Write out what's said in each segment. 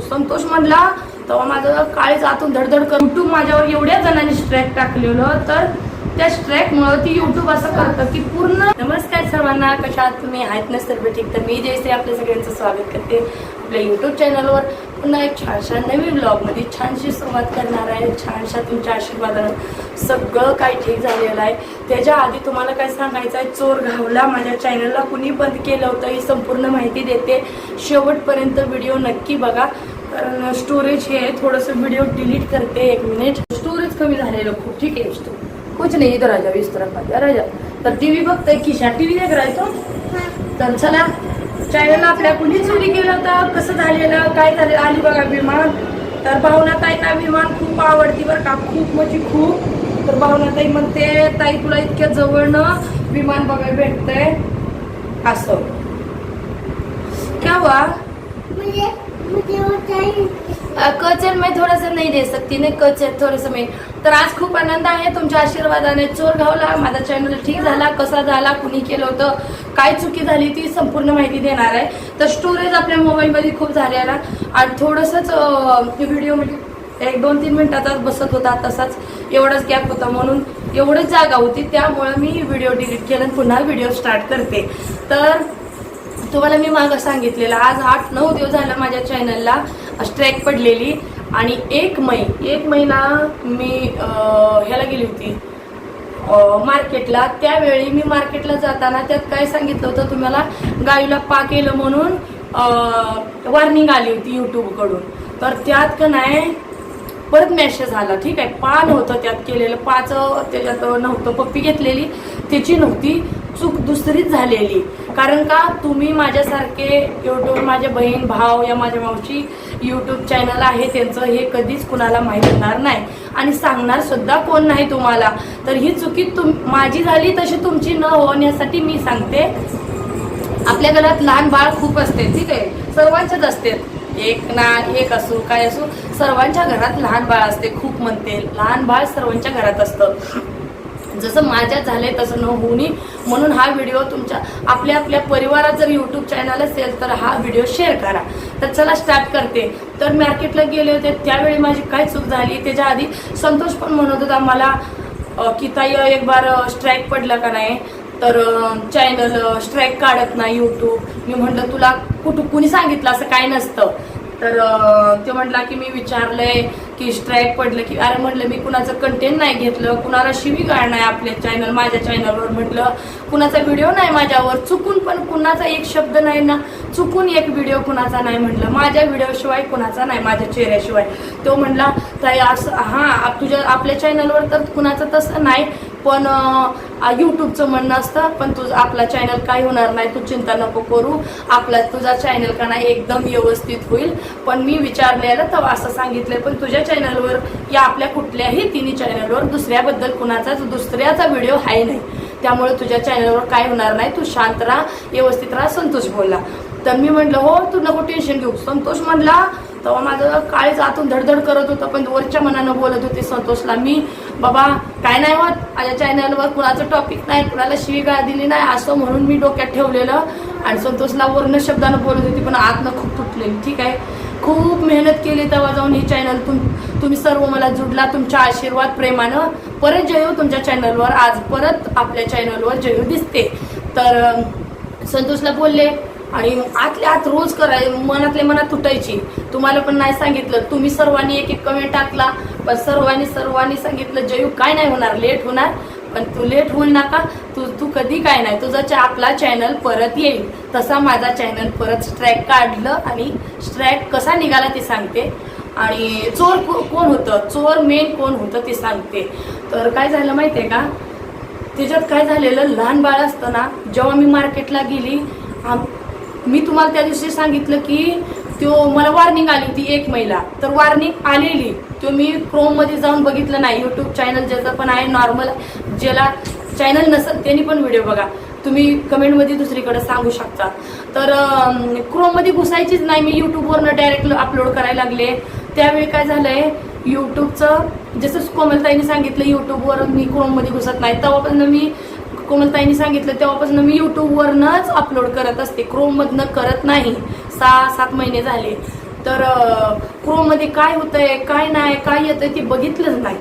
संतोष म्हणला तेव्हा माझं काळीच आतून धडधड कर युट्यूब माझ्यावर एवढ्या जणांनी स्ट्रॅक टाकलेलं तर त्या स्ट्रॅकमुळं ती युट्यूब असं करतं की पूर्ण नमस्कार सर्वांना कशा आहात तुम्ही? आहेत नसतर ठीक? तर मी जयश्री आपल्या सगळ्यांचं स्वागत करते आपल्या युट्यूब चॅनलवर पुन्हा एक छानशा नवीन ब्लॉगमध्ये छानशी सुरुवात करणार आहे. छानशा तुमच्या आशीर्वादानं सगळं काही ठीक झालेलं आहे. त्याच्या आधी तुम्हाला काय सांगायचं आहे? चोर घावला. माझ्या चॅनलला कुणी बंद केलं होतं ही संपूर्ण माहिती देते. शेवटपर्यंत व्हिडिओ नक्की बघा. कारण स्टोरेज हे थोडंसं व्हिडिओ डिलीट करते एक मिनिट स्टोरेज कमी झालेलं खूप ठीक आहे. स्टो कुछ नाही इथं राजा वीस पाहिजे राजा. तर टी टीव्ही बघताय खिशा टीव्ही देख करायचो तर चला. चॅनल आपल्या कुणी चोरी केलं होता? कसं झालेलं? काय झालेलं? आली बघा विमान. तर भावनाताईना विमान खूप आवडती बरं का. खूप म्हणजे खूप. तर भावनाताई म्हणते ताई तुला इतक्या जवळनं विमान बघायला भेटतंय. असं. क्या कचर मैं थोड़ा सा नहीं दे सकती नाही कचर थोडंसं मी तर आज खूप आनंद आहे तुमच्या आशीर्वादाने चोर घावला माझा चॅनल ठीक झाला कसा झाला कुणी केलं होतं काय चुकी झाली ती संपूर्ण माहिती देणार आहे. तर स्टोरेज आपल्या मोबाईलमध्ये खूप झालेला आणि थोडंसंच व्हिडिओ म्हणजे एक दोन तीन मिनटातच बसत होता तसाच एवढाच गॅप होता. म्हणून एवढंच जागा होती त्यामुळे मी व्हिडिओ डिलीट केला पुन्हा व्हिडिओ स्टार्ट करते. तर तुम्हाला मी मागं सांगितलेलं आज आठ नऊ दिवस झालं माझ्या चॅनलला स्ट्राईक पडलेली आणि एक मै एक महिना मी ह्याला गेली होती मार्केटला त्यावेळी मी मार्केटला जाताना त्यात काय सांगितलं होतं तुम्हाला? गाईला पा केलं म्हणून वॉर्निंग आली होती यूट्यूबकडून तर त्यात का नाही परत मॅसेज आला. ठीक आहे पा नव्हतं त्यात केलेलं. पाच त्याच्यात नव्हतं. पप्पी घेतलेली. त्याची नव्हती. चूक दुसरीच झालेली. कारण का तुम्ही माझ्यासारखे यूट्यूब माझे बहीण भाव या माझ्या मावशी यूट्यूब चॅनल आहे त्यांचं हे कधीच कुणाला माहीत होणार नाही. आणि सांगणार सुद्धा कोण नाही तुम्हाला. तर ही चुकी तुम माझी झाली तशी तुमची न होण्यासाठी मी सांगते. आपल्या घरात लहान बाळ खूप असते ठीक आहे? सर्वांच्याच असते. एक ना एक असो काय असो सर्वांच्या घरात लहान बाळ असते खूप म्हणते. लहान बाळ सर्वांच्या घरात असतं. जसं माझ्यात आहे तसं न होऊ नये म्हणून हा व्हिडिओ तुमच्या आपल्या आपल्या परिवारात जर यूट्यूब चॅनल असेल तर हा व्हिडिओ शेअर करा. तर चला स्टार्ट करते. तर मार्केटला गेले होते त्यावेळी माझी काय चूक झाली? त्याच्या आधी संतोष पण म्हणत होता मला की ताई एक बार स्ट्राईक पडला का नाही? तर चॅनल स्ट्राईक काढत नाही यूट्यूब मी म्हटलं तुला कुठं कुणी सांगितलं? असं काय नसतं. तर ते म्हटला की मी विचारलंय की स्ट्राईक पडलं की अरे म्हटलं मी कुणाचं कंटेंट नाही घेतलं कुणाला शिवीगाळ नाही आपल्या चॅनल माझ्या चॅनलवर म्हटलं. कुणाचा व्हिडिओ नाही माझ्यावर चुकून पण कुणाचा एक शब्द नाही ना. चुकून एक व्हिडिओ कुणाचा नाही म्हटलं. माझ्या व्हिडिओशिवाय कुणाचा नाही माझ्या चेहऱ्याशिवाय. तो म्हटला ताई असं हां तुझ्या आपल्या चॅनलवर तर कुणाचं तसं नाही. पण यूट्यूबचं म्हणणं असतं पण तुझं आपला चॅनल काय होणार नाही तू चिंता नको करू. आपला तुझा चॅनल का नाही एकदम व्यवस्थित होईल. पण मी विचारलेलं तर असं सांगितलं पण तुझ्या चॅनलवर या आपल्या कुठल्याही तिन्ही चॅनलवर दुसऱ्याबद्दल कुणाचाच दुसऱ्याचा व्हिडिओ आहे नाही. त्यामुळे तुझ्या चॅनलवर काय होणार नाही तू शांत राहा व्यवस्थित राहा संतोष बोलला तर मी म्हटलं हो तू नको टेन्शन घेऊ. संतोष म्हणला तेव्हा माझं काळीच आतून धडधड करत होतं पण वरच्या मनानं बोलत होते संतोषला मी बाबा काय नाही होत माझ्या चॅनलवर कुणाचं टॉपिक नाही कुणाला शिवीगाळ दिली नाही असं म्हणून मी डोक्यात ठेवलेलं. आणि संतोषला वर्ण शब्दानं बोलत होती पण आतनं खूप तुटलेली ठीक आहे? खूप मेहनत केली तेव्हा जाऊन ही चॅनल तुम तुम्ही सर्व मला जुडला तुमच्या आशीर्वाद प्रेमानं. परत जयू तुमच्या चॅनलवर आज परत आपल्या चॅनलवर जयू दिसते. तर संतोषला बोलले आणि आतल्या आत रोज कराय मनातल्या मनात तुटायची. तुम्हाला पण नाही सांगितलं. तुम्ही सर्वांनी एक एक कमेंट टाकला. पण सर्वांनी सर्वांनी सांगितलं जयू काय नाही होणार. लेट होणार. पण तू लेट होईल नका. तू तू कधी काय नाही. तुझा चा- आपला चॅनल परत येईल. तसा माझा चॅनल परत स्ट्रॅक काढलं आणि स्ट्रॅक कसा निघाला ते सांगते. आणि चोर को- कोण होतं? चोर मेन कोण होतं ते सांगते. तर काय झालं माहिती आहे का? त्याच्यात काय झालेलं? लहान बाळ असताना जेव्हा मी मार्केटला गेली आम- मी तुम्हाला त्या दिवशी सांगितलं की तो मला वॉर्निंग आली होती एक महिला. तर वॉर्निंग आलेली. तो मी क्रोममध्ये जाऊन बघितलं नाही. यूट्यूब चॅनल ज्याचं पण आहे नॉर्मल ज्याला चॅनल नसत त्यांनी पण व्हिडिओ बघा. तुम्ही कमेंटमध्ये दुसरीकडे सांगू शकता. तर क्रोममध्ये घुसायचीच नाही. मी यूट्यूबवरनं डायरेक्ट अपलोड करायला लागले. त्यावेळी काय झालंय? यूट्यूबचं जसं कोमलताईने सांगितलं यूट्यूबवर मी क्रोममध्ये घुसत नाही. तेव्हापासून मी कोमलताईंनी सांगितलं तेव्हापासून मी यूट्यूबवरनंच अपलोड करत असते. क्रोममधनं करत नाही. सहा सात महिने झाले. तर क्रोममध्ये काय होतंय काय नाही काय येतंय ते बघितलंच नाही.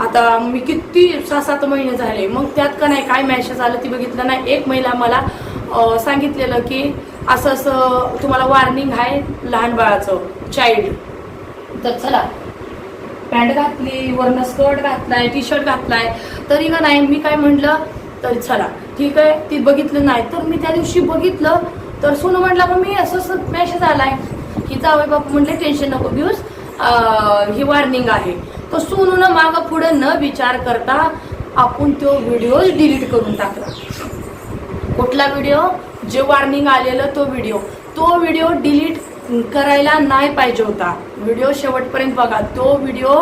आता मी किती सहा सात महिने झाले. मग त्यात का नाही काय मॅसेज आलं ते बघितलं नाही. एक महिला मला सांगितलेलं की असं असं तुम्हाला वार्निंग आहे लहान बाळाचं चाइल्ड तर चला. पॅन्ट घातली वरनं स्कर्ट घातलाय टी शर्ट घातलाय. तरी का नाही मी काय म्हटलं तर चला. ठीक आहे? ती बघितलं नाही. तर मी त्या दिवशी बघितलं. तर सोनं म्हटलं मग मी असं असं मॅसेज आलाय. की जावई बापू म्हटले टेन्शन नको घेऊस. ही वॉर्निंग आहे. तर सोनून मागं पुढे न विचार करता आपण तो व्हिडिओ डिलीट करून टाकला. कुठला व्हिडिओ जे वॉर्निंग आलेलं तो व्हिडिओ तो व्हिडिओ डिलीट करायला नाही पाहिजे होता. व्हिडिओ शेवटपर्यंत बघा. तो व्हिडिओ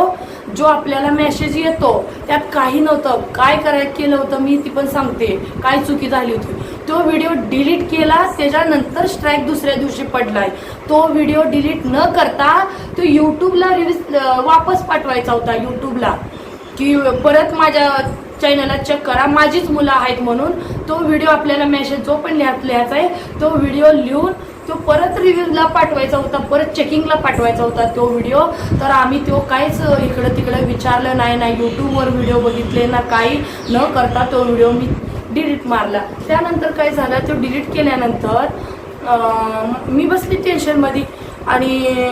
जो आपल्याला मेसेज येतो त्यात काही नव्हतं. काय करायचं केलं होतं मी ती पण सांगते. काय चुकी झाली होती. तो व्हिडिओ डिलीट केला त्याच्यानंतर स्ट्राईक दुसऱ्या दिवशी पडलाय. तो व्हिडिओ डिलीट न करता तो युट्यूबला रिव्हिज वापस पाठवायचा होता युट्यूबला की परत माझ्या चॅनलला चेक करा. माझीच मुलं आहेत म्हणून तो व्हिडिओ आपल्याला मेसेज जो पण लिहायचा आहे तो व्हिडिओ लिहून तो परत रिव्ह्यूला पाठवायचा होता परत चेकिंगला पाठवायचा होता तो व्हिडिओ तर आम्ही तो काहीच इकडं तिकडं विचारलं नाही ना यूट्यूबवर व्हिडिओ बघितले ना काही न करता तो व्हिडिओ मी डिलीट मारला. त्यानंतर काय झालं तो डिलीट केल्यानंतर मी बसली टेन्शनमध्ये आणि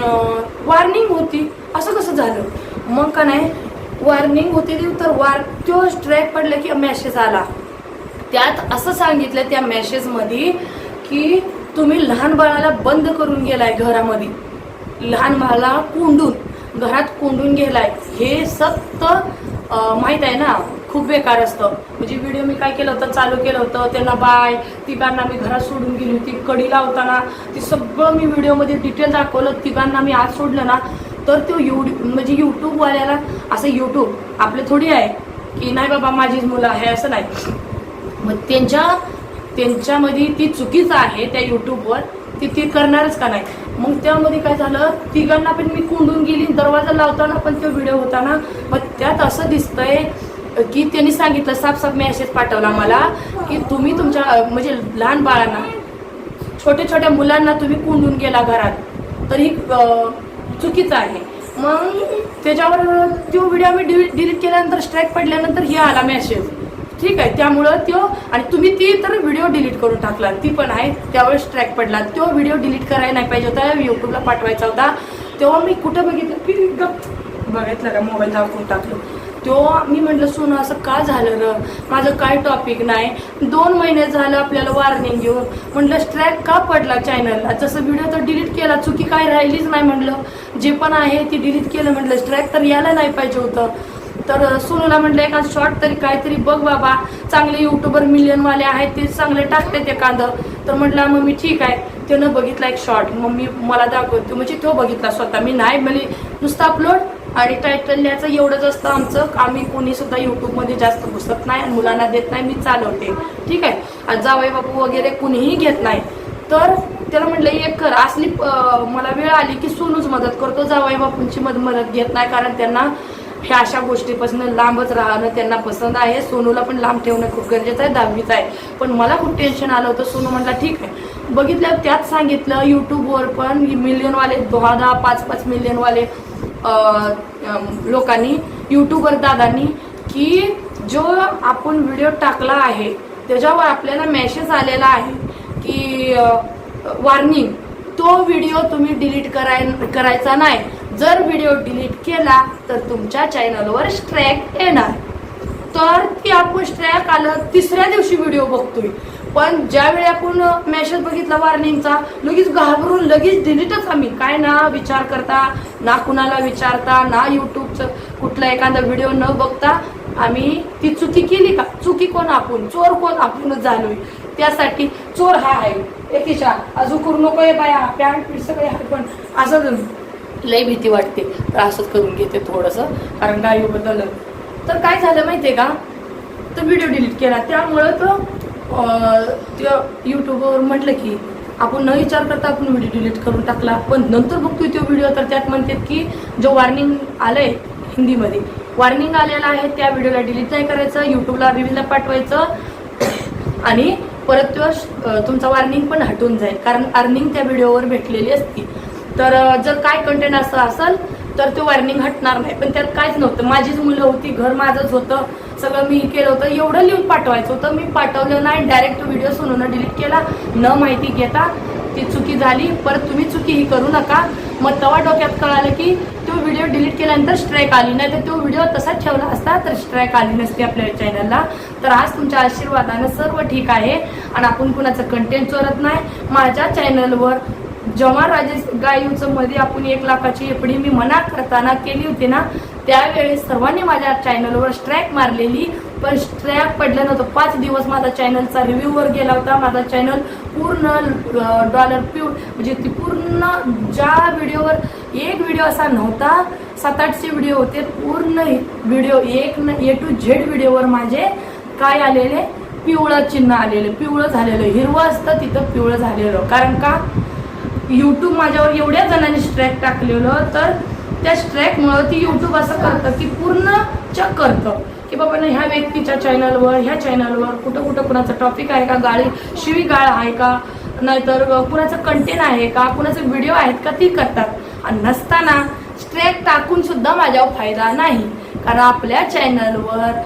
वॉर्निंग होती. असं कसं झालं? मग का नाही वॉर्निंग होती ती तर वार तो स्ट्राईक पडलं की मेसेज आला. त्यात असं सांगितलं त्या मेसेजमध्ये की तुम्ही लहान बाळाला बंद करून गेलाय घरामध्ये. लहान बाळाला कोंडून घरात कोंडून गेलाय. हे सक्त माहीत आहे ना? खूप बेकार असतं. म्हणजे व्हिडिओ मी काय केलं होतं? चालू केलं होतं. त्यांना बाय तिघांना मी घरात सोडून गेली होती. कडी लावताना ती सगळं मी व्हिडिओमध्ये डिटेल दाखवलं. तिघांना मी आज सोडलं ना तर तो यू म्हणजे यूट्यूबवाल्याला असं यूट्यूब आपले थोडी आहे की नाही बाबा माझीच मुलं आहे असं नाही. मग त्यांच्या त्यांच्यामध्ये ती चुकीचं आहे त्या युट्यूबवर ती ती करणारच का नाही? मग त्यामध्ये काय झालं? तिघांना पण मी कोंडून गेली दरवाजा लावताना पण तो व्हिडिओ होता ना मग त्यात असं दिसतंय की त्यांनी सांगितलं साफ साफ मेसेज पाठवला मला की तुम्ही तुमच्या म्हणजे लहान बाळांना छोट्या छोट्या मुलांना तुम्ही कोंडून गेला घरात. तर ही चुकीचं आहे. मग त्याच्यावर तो व्हिडिओ मी डिलीट केल्यानंतर स्ट्राईक पडल्यानंतर हे आला मेसेज ठीक आहे त्यामुळं तो आणि तुम्ही ती तर व्हिडिओ डिलीट करून टाकला ती पण आहे त्यावेळेस ट्रॅक पडला. तो व्हिडिओ डिलीट करायला नाही पाहिजे होता यूट्यूबला पाठवायचा होता. तेव्हा मी कुठं बघितलं की गप बघितलं का मोबाईल दाखवून टाकलो. तो मी म्हटलं सोनं असं का झालं र? माझं काय टॉपिक नाही. दोन महिने झालं आपल्याला वॉर्निंग घेऊन म्हटलं स्ट्रॅक का पडला चॅनलला जसं व्हिडिओ तर डिलीट केला चुकी काय राहिलीच नाही म्हटलं जे पण आहे ती डिलीट केलं म्हटलं स्ट्रॅक तर यायला नाही पाहिजे होतं. तर सोनूला म्हटलं एका शॉर्ट तरी काहीतरी बघ बाबा. चांगले युट्यूबर मिलियनवाले आहेत ते चांगले टाकते ते कांद तर म्हटलं मग मी ठीक आहे. त्यानं बघितला एक शॉर्ट मग मी मला दाखवतो म्हणजे तो बघितला स्वतः. मी नाही म्हणजे नुसतं अपलोड आणि टायटल लिहायचं एवढंच असतं आमचं. आम्ही कोणी सुद्धा युट्यूबमध्ये जास्त घुसत नाही आणि मुलांना देत नाही. मी चालवते. ठीक आहे? आणि जावई बापू वगैरे कुणीही घेत नाही. तर त्याला म्हटलं एक कर. असली मला वेळ आली की सोनूच मदत करतो. जावई बापूंची मद मदत घेत नाही कारण त्यांना ह्या अशा गोष्टीपासून लांबच राहणं त्यांना पसंत आहे. सोनूला पण लांब ठेवणं खूप गरजेचं आहे दहावीच आहे. पण मला खूप टेन्शन आलं होतं. सोनू म्हटलं ठीक आहे. बघितलं त्यात सांगितलं यूट्यूबवर पण मिलियनवाले दहा दहा पाच पाच मिलियनवाले लोकांनी यूट्यूबवर दादांनी की जो आपण व्हिडिओ टाकला आहे त्याच्यावर आपल्याला मेसेज आलेला आहे की वॉर्निंग तो व्हिडिओ तुम्ही डिलीट कराय करायचा नाही. जर व्हिडिओ डिलीट केला तर तुमच्या चॅनलवर स्ट्रॅक येणार. तर ती आपण स्ट्रॅक आलं तिसऱ्या दिवशी व्हिडिओ बघतोय. पण ज्यावेळी आपण मेसेज बघितला वॉर्निंगचा लगेच घाबरून लगेच डिलीटच आम्ही. काय ना विचार करता ना कुणाला विचारता ना युट्यूबचं कुठला एखादा व्हिडिओ न बघता आम्ही ती चुकी केली का? चुकी कोण आपण? चोर कोण आपणच झालोय. त्यासाठी चोर हा आहे. एकीच्या. अजून करू नको आहे बाया पॅन्ट पीठ सगळे आहे पण असं लय भीती वाटते तर असंच करून घेते थोडंसं कारण गायीबद्दल तर काय झालं माहितीये का? तर व्हिडिओ डिलीट केला. त्यामुळं तो अं, युट्यूबवर म्हटलं की आपण न विचार करता आपण व्हिडिओ डिलीट करून टाकला. पण नंतर बघतोय तो व्हिडिओ तर त्यात म्हणतात की जो वॉर्निंग आलंय हिंदीमध्ये वॉर्निंग आलेला आहे त्या व्हिडिओला डिलीट नाही करायचं युट्यूबला रिव्हिलला पाठवायचं. आणि परत तो तुमचा वॉर्निंग पण हटून जाईल. कारण अर्निंग त्या व्हिडिओवर भेटलेली असती. तर जर काय कंटेंट असं असेल तर ते वॉर्निंग हटणार नाही. पण त्यात काहीच नव्हतं. माझीच मुलं होती घर माझंच होतं. सगळं मी केलं होतं. एवढं लिहून पाठवायचं होतं. मी पाठवलं नाही. डायरेक्ट व्हिडिओ सोनून डिलीट केला. न माहिती घेता ती चुकी झाली. परत तुम्ही चुकी ही करू नका. मग तेव्हा डोक्यात कळालं की तो व्हिडिओ डिलीट केल्यानंतर स्ट्राईक आली. नाही तर तो व्हिडिओ तसाच ठेवला असता तर स्ट्राईक आली नसती आपल्या चॅनलला तर आज तुमच्या आशीर्वादानं सर्व ठीक आहे आणि आपण कुणाचं कंटेंट चोरत नाही. माझ्या चॅनलवर जेव्हा राजेश गायूचं मध्ये आपण एक लाखाची एपडी मी मना करताना केली होती ना त्यावेळेस सर्वांनी माझ्या चॅनलवर स्ट्राईक मारलेली. पण स्ट्रॅक पडलं नव्हतं. पाच दिवस माझा चॅनलचा रिव्ह्यूवर गेला होता. माझा चॅनल पूर्ण डॉलर प्यू म्हणजे ती पूर्ण ज्या व्हिडिओवर एक व्हिडिओ असा नव्हता. सात आठशे व्हिडिओ होते. पूर्ण व्हिडिओ एक न ए टू झेड व्हिडिओवर माझे काय आलेले? पिवळं चिन्ह आलेलं. पिवळं झालेलं. हिरवं असतं तिथं पिवळं झालेलं. कारण का? यूट्यूब माझ्यावर एवढ्या जणांनी स्ट्रॅक टाकलेलं तर त्या स्ट्रॅकमुळं ती यूट्यूब असं करतं की पूर्ण चेक करतं. की बाबा ना ह्या व्यक्तीच्या चॅनलवर ह्या चॅनलवर कुठं कुठं कुणाचं टॉपिक आहे का? गाळी शिवी गाळ आहे का? नाहीतर कुणाचं कंटेंट आहे का? कुणाचे व्हिडिओ आहेत का? ती करतात. आणि नसताना स्ट्रेक टाकून सुद्धा माझ्यावर फायदा नाही. कारण आपल्या चॅनलवर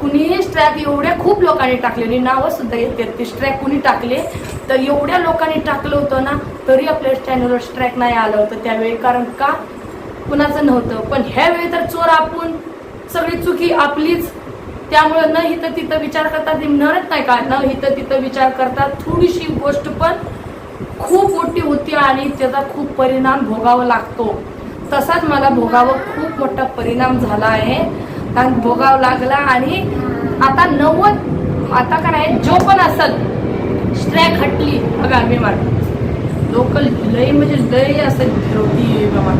कुणीही स्ट्रॅक एवढ्या खूप लोकांनी टाकलेली नावं सुद्धा येते ते स्ट्रॅक कुणी टाकले तर एवढ्या लोकांनी टाकलं होतं ना तरी आपल्या चॅनलवर स्ट्रॅक नाही आलं होतं त्यावेळी. कारण का? कुणाचं नव्हतं. पण ह्या वेळी तर चोर आपण सगळी चुकी आपलीच. त्यामुळे न इथं तिथं विचार करता ते नाही का? न इथं तिथं विचार करता थोडीशी गोष्ट पण खूप मोठी होती आणि त्याचा खूप परिणाम भोगावा लागतो. तसाच मला भोगावं खूप मोठा परिणाम झाला आहे. कारण भोगावं लागला आणि आता नव्वद आता काय आहे, जो पण असल स्ट्रॅक हटली बघा मी मार लोकल लय म्हणजे लय असं फिरवती बाबा.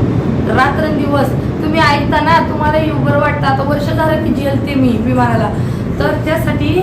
रात्रंदिवस. तुम्ही ऐकता ना तुम्हाला बरं वाटतं. आता वर्ष झालं की जेलते मी विमानाला. तर त्यासाठी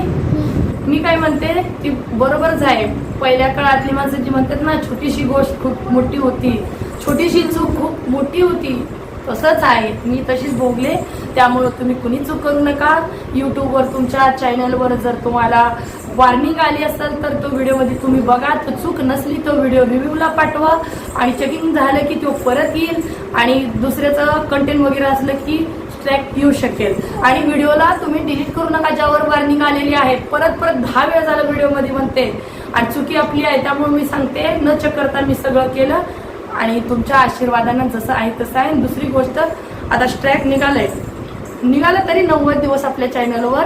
मी काय म्हणते ती बरोबरच आहे. पहिल्या काळातली माणसं जी म्हणतात ना छोटीशी गोष्ट खूप मोठी होती. छोटीशी चूक खूप मोठी होती. तसंच आहे. मी तशीच भोगले. त्यामुळं तुम्ही कुणी चूक करू नका. यूट्यूबवर तुमच्या चॅनलवर जर तुम्हाला वॉर्निंग आली असेल तर तो व्हिडिओमध्ये तुम्ही बघा. तो चूक नसली तो व्हिडिओ रिव्ह्यूला पाठवा. आणि चेकिंग झालं की तो परत येईल. आणि दुसऱ्याचं कंटेंट वगैरे असलं की स्ट्रॅक येऊ शकेल. आणि व्हिडिओला तुम्ही डिलीट करू नका ज्यावर वॉर्निंग आलेली आहे. परत परत दहा वेळ झालं व्हिडिओमध्ये म्हणते. आणि चुकी आपली आहे त्यामुळे मी सांगते न चक्करता मी सगळं केलं आणि तुमच्या आशीर्वादानं जसं आहे तसं आहे. दुसरी गोष्ट आता स्ट्रॅक निघालंय. निघालं तरी नव्वद दिवस आपल्या चॅनलवर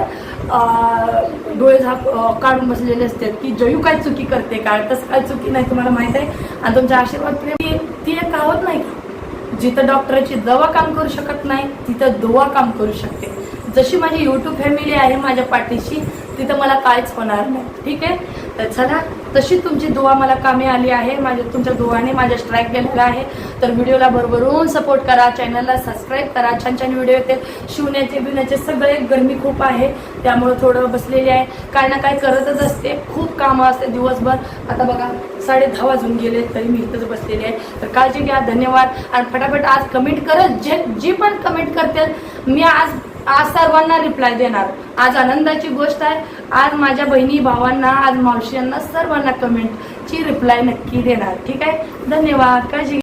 डोळे झाप काढून बसलेले असतात की जयू काय चुकी करते काय तसं काय चुकी नाही तुम्हाला माहीत आहे. आणि तुमच्या आशीर्वाद प्रेमी ती एक कावत नाही का? जिथं डॉक्टरची दवा काम करू शकत नाही तिथं दुवा काम करू शकते. जशी माझी यूट्यूब फॅमिली आहे माझ्या पाठीशी तिथं मला काहीच होणार नाही. ठीक आहे? तर चला तशी तुमची दुवा मला कामी आली आहे. माझ्या तुमच्या दुवाने माझ्या स्ट्राईक गेलेला आहे. तर व्हिडिओला भरभरून सपोर्ट करा. चॅनलला सबस्क्राईब करा. छान छान व्हिडिओ येते शिवण्याचे बिवण्याचे सगळे गरमी खूप आहे. त्यामुळं थोडं बसलेली आहे. काय ना काय करतच असते. खूप कामं असते दिवसभर. आता बघा साडे दहा वाजून गेले तरी मी इथंच बसलेली आहे. तर काळजी घ्या. धन्यवाद. आणि फटाफट आज कमेंट करत जे जी पण कमेंट करते मी आज आज सर्वांना रिप्लाय देणार. आज आनंदाची गोष्ट आहे. आज माझ्या बहिणी भावांना आज मावशींना सर्वांना कमेंटची रिप्लाय नक्की देणार. ठीक आहे? धन्यवाद. काळजी